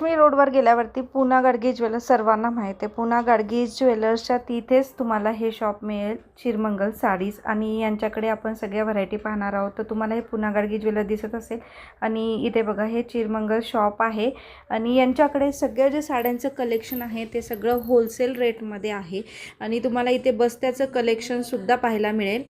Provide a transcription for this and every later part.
लक्ष्मी रोडवर गेल्यावरती पुना गाडगे ज्वेलर्स सर्वांना माहीत आहे. पुना गाडगे ज्वेलर्सच्या तिथेच तुम्हाला हे शॉप मिळेल. चिरमंगल साडीज आणि यांच्याकडे आपण सगळ्या व्हरायटी पाहणार आहोत. तर तुम्हाला हे पुना गाडगे ज्वेलर दिसत असेल. आणि इथे बघा हे चिरमंगल शॉप आहे. आणि यांच्याकडे सगळ्या जे साड्यांचं कलेक्शन आहे ते सगळं होलसेल रेटमध्ये आहे. आणि तुम्हाला इथे बस्त्याचं कलेक्शनसुद्धा पाहायला मिळेल.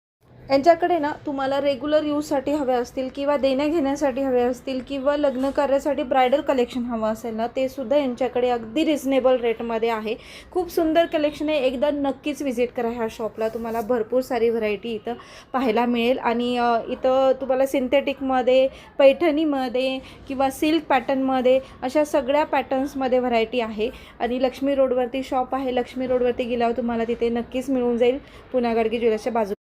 यांच्याकडे ना तुम्हाला रेग्युलर यूजसाठी हवे असतील किंवा देण्या घेण्यासाठी हवे असतील किंवा लग्न कार्यासाठी ब्रायडल कलेक्शन हवं असेल ना ते सुद्धा यांच्याकडे अगदी रिझनेबल रेटमध्ये आहे. खूप सुंदर कलेक्शन आहे. एकदा नक्कीच व्हिजिट करा ह्या शॉपला तुम्हाला भरपूर सारी व्हरायटी इथं पाहायला मिळेल. आणि इथं तुम्हाला सिंथेटिकमध्ये पैठणीमध्ये किंवा सिल्क पॅटर्नमध्ये अशा सगळ्या पॅटर्न्समध्ये व्हरायटी आहे. आणि लक्ष्मी रोडवरती शॉप आहे. लक्ष्मी रोडवरती गेल्यावर तुम्हाला तिथे नक्कीच मिळून जाईल. पुन्हा गाडगे ज्वेलर्सच्या बाजू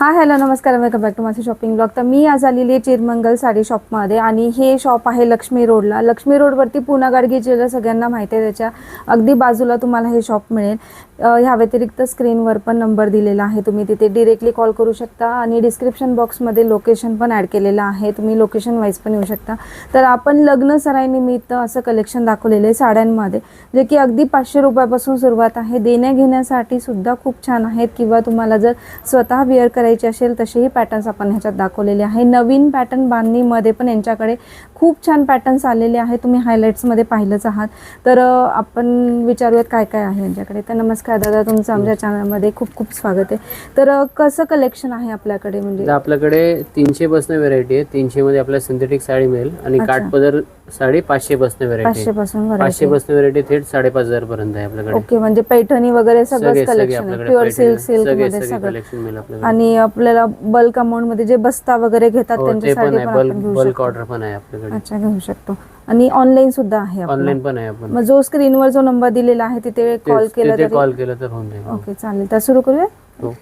हां हॅलो नमस्कार वेलकम बॅक टू माझं शॉपिंग ब्लॉग तर मी आज आलेली आहे चिरमंगल साडी शॉपमध्ये आणि हे शॉप आहे लक्ष्मी रोडला. लक्ष्मी रोडवरती पुना गाडगे ज्वेलर सगळ्यांना माहिती आहे त्याच्या अगदी बाजूला तुम्हाला हे शॉप मिळेल. ह्या व्यतिरिक्त स्क्रीनवर पण नंबर दिलेला आहे तुम्ही तिथे डिरेक्टली कॉल करू शकता आणि डिस्क्रिप्शन बॉक्समध्ये लोकेशन पण ॲड केलेलं आहे तुम्ही लोकेशन वाईज पण येऊ शकता. तर आपण लग्न सराईनिमित्त असं कलेक्शन दाखवलेलं आहे साड्यांमध्ये जे की अगदी पाचशे रुपयापासून सुरुवात आहे. देण्या घेण्यासाठी सुद्धा खूप छान आहेत किंवा तुम्हाला जर स्वतः वेअर करायचं असेल तसेही पॅटर्न्स आपण ह्याच्यात दाखवलेले आहे. नवीन पॅटर्न बांधणीमध्ये पण यांच्याकडे खूप छान पॅटर्न्स आलेले आहे तुम्ही हायलाईट्समध्ये पाहिलंच आहात. तर आपण विचारूयात काय काय आहे यांच्याकडे. तर नमस्कार दादा तुमचं आमच्या चॅनलमध्ये खूप खूप स्वागत आहे. तर कसं कलेक्शन आहे आपल्याकडे म्हणजे? आपल्याकडे तीनशे बसनं व्हरायटी आहे. तीनशे मध्ये आपल्याला सिंथेटिक साडी मिळेल आणि. काठपदर साडी पाचशे बसनं व्हरायटी पाचशे पासून पाचशे variety. व्हरायटी थेट साडेपाच हजार पर्यंत आहे आपल्याकडे. ओके म्हणजे पैठणी वगैरे सगळे सगळंच सगळे कलेक्शन आहे. प्युअर सिल्क सिल्क सगळे मध्ये सगळे सगळं. कलेक्शन मिळेल आपल्याकडे. आणि आपल्याला बल्क अमाऊंटमध्ये जे बस्ता वगैरे घेतात हो, ते पण त्यांच्यासाठी आहे. पण बल्क आपण घेऊ बल्क शकतो. ऑर्डर पण आहे आपल्याकडे. अच्छा घेऊ शकतो. आणि ऑनलाईन सुद्धा आहे आपलं. ऑनलाईन पण आहे आपण मग जो स्क्रीनवर जो नंबर दिलेला आहे तिथे कॉल केला तिथे तरी कॉल केला तर होऊन जाईल. ओके चालेल. तर सुरू करूया? हो.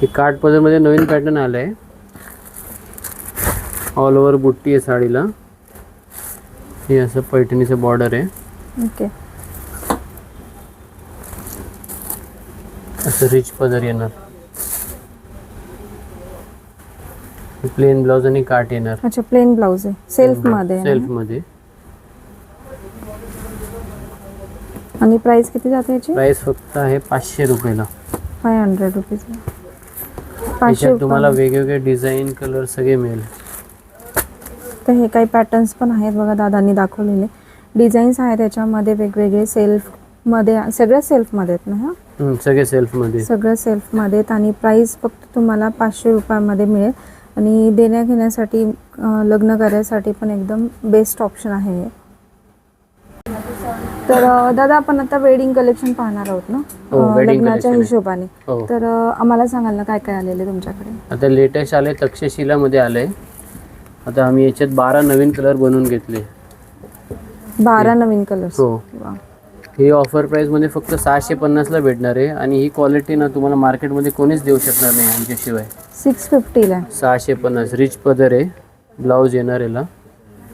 हे काठपदरमध्ये नवीन पॅटर्न आलंय. ऑल ओव्हर बुट्टी आहे साडीला. हे असं पैठणीचं बॉर्डर आहे. ओके. असं रिच पदर येणार. प्लेन ब्लाउज आणि काट येणार. अच्छा प्लेन ब्लाऊज आहे. सेल्फमध्ये सेल्फ? मध्ये. आणि प्राइस किती जाते याची? प्राइस फक्त आहे पाचशे रुपयाला. फाय हंड्रेड रुपीज पाचशे तुम्हाला. वेगवेगळे डिझाईन कलर सगळे मिळेल. तर हे काही पॅटर्न्स पण आहेत. बघा दादांनी दाखवलेले. डिझाईन्स आहेत त्याच्यामध्ये वेगवेगळे सेल्फमध्ये सगळ्या सेल्फमध्ये आहेत ना हम्म, सगळे सेल्फमध्ये. सगळं सेल्फमध्ये आहेत आणि प्राईस फक्त तुम्हाला पाचशे रुपयामध्ये मिळेल. आणि देण्या घेण्यासाठी लग्न कार्यासाठी पण एकदम बेस्ट ऑप्शन आहे हे. तर दादा आपण आता वेडिंग कलेक्शन पाहणार आहोत ना? हो, लग्नाच्या. हिशोबाने. हो. तर आम्हाला सांगाल ना काय काय आलेले तुमच्याकडे? आता लेटेस्ट आले तक्षशिला मध्ये आलंय. आता आम्ही याच्यात बारा नवीन कलर बनवून घेतले. बारा नवीन कलर्स हो. ही ऑफर प्राइसमध्ये फक्त सहाशे पन्नासला भेटणार आहे आणि ही क्वालिटी ना तुम्हाला मार्केटमध्ये कोणीच देऊ शकणार नाही आमच्याशिवाय. सिक्स फिफ्टीला सहाशे पन्नास. रिच पदर आहे. ब्लाऊज येणार याला.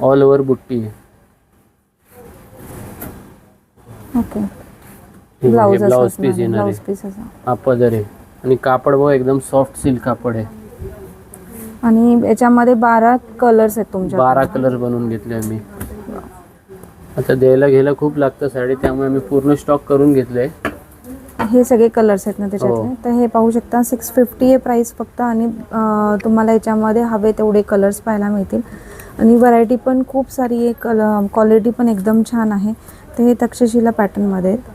ऑल ओव्हर बुट्टी आहे. ओके ब्लाऊज पीस येणार आहे. हा पदर आहे. आणि कापड बघा एकदम सॉफ्ट सिल्क कापड आहे. आणि याच्यामध्ये बारा कलर्स आहेत तुमच्या बारा कलर बनवून घेतले आम्ही. आता द्यायला घ्यायला खूप लागतं साडी त्यामुळे आम्ही पूर्ण स्टॉक करून घेतलंय. हे सगळे कलर्स आहेत ना त्याच्यातले? हो. तर हे पाहू शकता सिक्स फिफ्टी आहे प्राईस फक्त आणि तुम्हाला याच्यामध्ये हवे तेवढे कलर्स पाहायला मिळतील. आणि व्हरायटी पण खूप सारी आहे कल क्वालिटी पण एकदम छान आहे. तर हे तक्षशिला पॅटर्नमध्ये आहेत.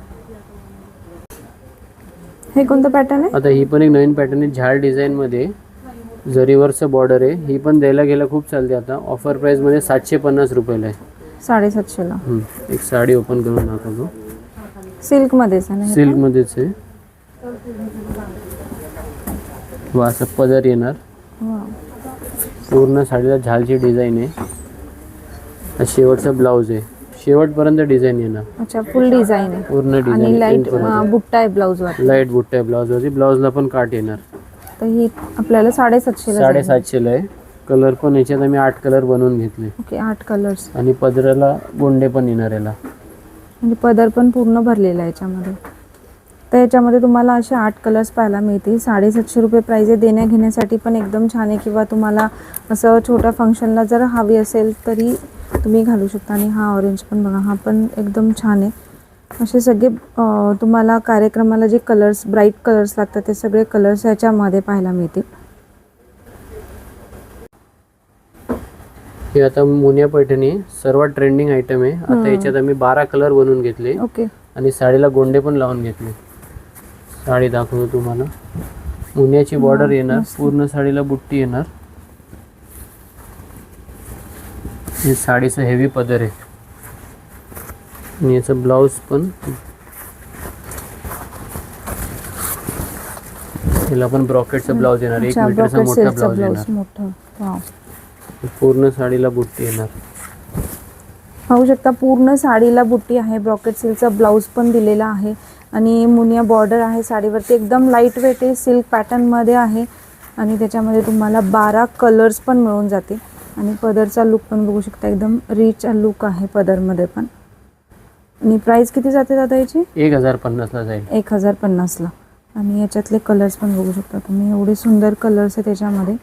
हे कोणतं पॅटर्न आहे? आता ही पण एक नवीन पॅटर्न आहे झाड डिझाईन मध्ये. जरीवरचं बॉर्डर आहे. ही पण द्यायला गेला खूप चालते आता. ऑफर प्राइसमध्ये सातशे पन्नास रुपयाला आहे. साडेसातशेला. हम्म. एक साडी ओपन करून दाखवतो. सिल्कमध्येच आहे ना हे सिल्क मध्येच आहे. व असं पदर येणार? वा. पूर्ण साडीला झालची डिझाईन आहे. हा शेवटचा ब्लाऊज आहे. शेवटपर्यंत डिझाईन येणार. अच्छा फुल डिझाईन आहे. पूर्ण आणि डिझाईन लाइट बुट्टा आहे ब्लाऊजवर लाइट बुट्ट्या ब्लाऊज वरती. ब्लाऊजला पण काट येणार. तर ही आपल्याला साडेसातशेला जाईल. साडेसातशेला आहे. कलर पण याच्यात आम्ही आठ कलर बनवून घेतले. ओके आठ कलर्स आणि पदराला गोंडे पण येणार याला. म्हणजे पदर पण पूर्ण भरलेला आहे याच्यामध्ये. तर याच्यामध्ये तुम्हाला असे आठ कलर्स पाहायला मिळतील. साडेसातशे रुपये प्राईज आहे. देण्या घेण्यासाठी पण एकदम छान आहे. किंवा तुम्हाला असं छोट्या फंक्शनला जर हवी असेल तरी तुम्ही घालू शकता. आणि हा ऑरेंज पण बघा हा पण एकदम छान आहे. असे सगळे तुम्हाला कार्यक्रमाला जे कलर्स ब्राईट कलर्स लागतात ते सगळे कलर्स याच्यामध्ये पाहायला मिळतील. हे आता मुनिया पैठणी सर्वात ट्रेंडिंग आयटम आहे. आता याच्यात आम्ही बारा कलर बनवून घेतले. ओके. आणि साडीला गोंडे पण लावून घेतले. साडी दाखवतो तुम्हाला. मुनियाची बॉर्डर येणार. पूर्ण साडीला बुट्टी येणार. हे साडीचं हेवी पदर आहे. आणि याचं ब्लाऊज पण. याला पण ब्रॉकेटचं ब्लाऊज येणार एक मीटरचा मोठा ब्लाऊज येणार. पूर्ण साडीला बुट्टी येणार. पाहू शकता पूर्ण साडीला बुट्टी आहे ब्रॉकेट सिल्कचा ब्लाऊज पण दिलेला आहे. आणि मुनिया बॉर्डर आहे साडीवरती एकदम लाइट वेट आहे सिल्क पॅटर्नमध्ये आहे. आणि त्याच्यामध्ये तुम्हाला बारा कलर्स पण मिळून जाते आणि पदरचा लुक पण बघू शकता एकदम रिच लुक आहे पदरमध्ये पण. आणि प्राईस किती जाते दादा याची? एक हजार पन्नासला जाईल. एक हजार पन्नासला आणि याच्यातले कलर्स पण बघू शकता तुम्ही. एवढे सुंदर कलर्स आहे त्याच्यामध्ये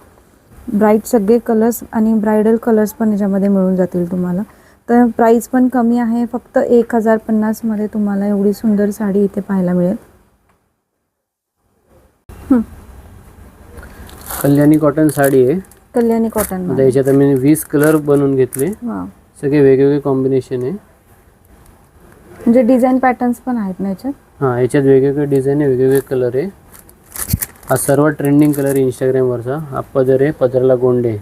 ब्राईट सगळे कलर्स आणि ब्रायडल कलर्स पण याच्यामध्ये मिळून जातील तुम्हाला. तर प्राईस पण कमी आहे. फक्त एक हजार पन्नासमध्ये तुम्हाला एवढी सुंदर साडी इथे पाहायला मिळेल. कल्याणी कॉटन साडी आहे. कल्याणी कॉटन याच्यात आम्ही वीस कलर बनवून घेतले. सगळे वेगवेगळे कॉम्बिनेशन आहे. म्हणजे डिझाईन पॅटर्न्स पण आहेत ना याच्यात? हां याच्यात वेगवेगळे डिझाईन आहे वेगवेगळे कलर आहे. हा सर्व ट्रेंडिंग कलर आहे इंस्टाग्रामवरचा हा पदर आहे पदरला गोंडे. आहे.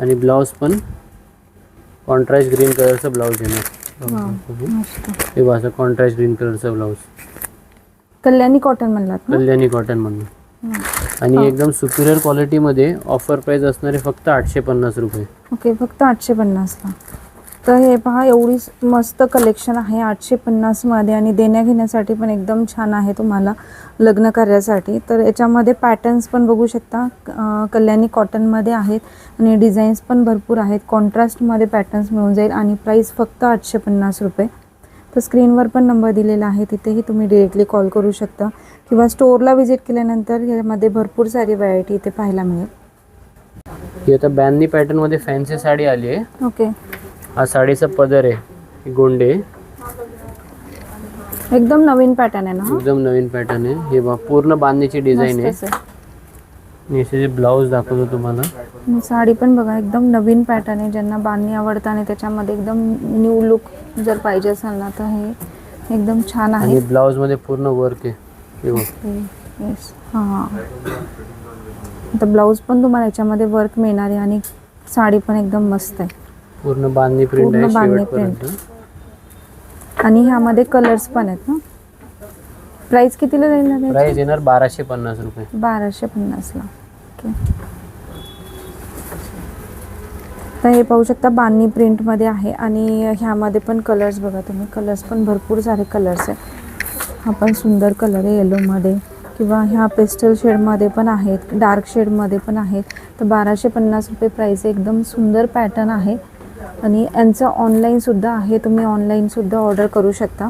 आणि ब्लाऊज पण कॉन्ट्रास्ट ग्रीन कलरचा ब्लाऊज येणार मस्त. हे बघा असं कॉन्ट्रास्ट ग्रीन कलरचा ब्लाऊज कल्याणी कॉटन म्हणलात ना? कल्याणी कॉटन म्हणून. आणि एकदम सुपिरियर क्वालिटीमध्ये ऑफर प्राईस असणारे फक्त आठशे पन्नास रुपये. ओके फक्त आठशे पन्नासला. तर हे पहा एवढी मस्त कलेक्शन आहे आठशे पन्नासमध्ये आणि देण्या घेण्यासाठी पण एकदम छान आहे तुम्हाला लग्न कार्यासाठी. तर याच्यामध्ये पॅटर्न्स पण बघू शकता कल्याणी कॉटनमध्ये आहेत आणि डिझाईन्स पण भरपूर आहेत. कॉन्ट्रास्टमध्ये पॅटर्न्स मिळून जाईल आणि प्राईस फक्त आठशे पन्नास रुपये. तर स्क्रीनवर पण नंबर दिलेला आहे तिथेही तुम्ही डिरेक्टली कॉल करू शकता. किंवा स्टोअरला व्हिजिट केल्यानंतर यामध्ये भरपूर सारी व्हरायटी इथे पाहायला मिळेल. ही आता बॅननी पॅटर्नमध्ये फॅन्सी साडी आली आहे. ओके हा साडीचा पदर आहे गोंडे. एकदम नवीन पॅटर्न आहे ना? हा? एकदम नवीन पॅटर्न आहे. हे बघा पूर्ण बांधणीची डिझाईन आहे. मस्तच आहे. जे ब्लाऊज दाखवतो तुम्हाला. आणि साडी पण बघा एकदम नवीन पॅटर्न आहे. ज्यांना बांधणी आवडतं आणि त्याच्यामध्ये एकदम न्यू लुक जर पाहिजे असेल ना तर हे एकदम छान आहे. ब्लाऊजमध्ये पूर्ण वर्क आहे. हे बघ. येस हां आता ब्लाऊज पण तुम्हाला याच्यामध्ये वर्क मिळणार आहे आणि साडी पण एकदम मस्त आहे. पूर्ण बांधणी प्रिंट पूर्ण आहे बांधणी शेवटपर्यंत. आणि ह्यामध्ये कलर्स पण आहेत ना? प्राईस कितीला जाईल ना त्याची? प्राइस येणार बाराशे पन्नास रुपये. बाराशे पन्नासला. ओके तर हे पाहू शकता बांधणी प्रिंटमध्ये आहे आणि ह्यामध्ये पण कलर्स बघा तुम्ही. कलर्स पण भरपूर सारे कलर्स आहे हा पण सुंदर कलर आहे येलोमध्ये किंवा ह्या पेस्टल शेडमध्ये पण आहेत. डार्क शेडमध्ये पण आहेत. तर बाराशे पन्नास रुपये प्राईस एकदम सुंदर पॅटर्न आहे. आणि यांचं ऑनलाईनसुद्धा आहे. तुम्ही ऑनलाईनसुद्धा ऑर्डर करू शकता.